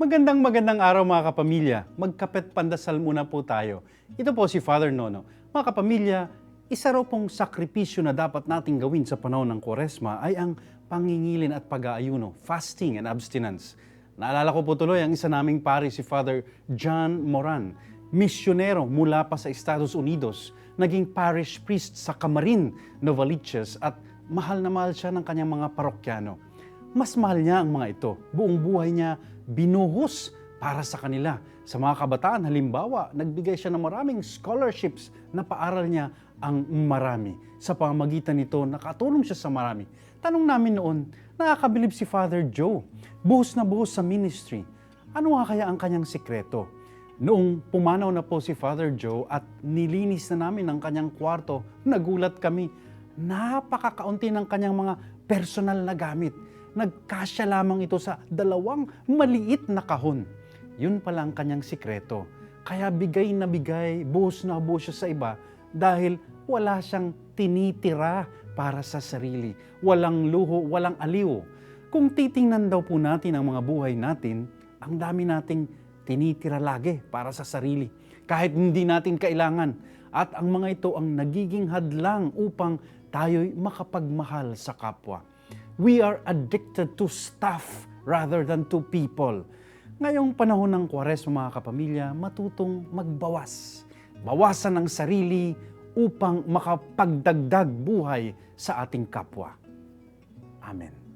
Magandang magandang araw mga kapamilya. Magkapet pandasal muna po tayo. Ito po si Father Nono. Mga kapamilya, isa raw pong sakripisyo na dapat nating gawin sa panahon ng Koresma ay ang pangingilin at pag-aayuno, fasting and abstinence. Naalala ko po tuloy ang isa naming pari si Father John Moran, misyonero mula pa sa Estados Unidos, naging parish priest sa Camarin, Novaliches at mahal na mahal siya ng kanyang mga parokyano. Mas mahal niya ang mga ito. Buong buhay niya binuhos para sa kanila. Sa mga kabataan, halimbawa, nagbigay siya ng maraming scholarships na paaral niya ang marami. Sa pamamagitan nito, nakatulong siya sa marami. Tanong namin noon, nakakabilib si Father Joe. Buhos na buhos sa ministry. Ano nga kaya ang kanyang sikreto? Noong pumanaw na po si Father Joe at nilinis na namin ang kanyang kwarto, nagulat kami. Napakakaunti ng kanyang mga personal na gamit. Nagkasya lamang ito sa dalawang maliit na kahon. Yun pala ang kanyang sikreto. Kaya bigay na bigay, buhos na buhos siya sa iba dahil wala siyang tinitira para sa sarili. Walang luho, walang aliw. Kung titingnan daw po natin ang mga buhay natin, ang dami nating tinitira lagi para sa sarili. Kahit hindi natin kailangan. At ang mga ito ang nagiging hadlang upang tayo'y makapagmahal sa kapwa. We are addicted to stuff rather than to people. Ngayong panahon ng Kwaresma mga kapamilya, matutong magbawas. Bawasan ang sarili upang makapagdagdag buhay sa ating kapwa. Amen.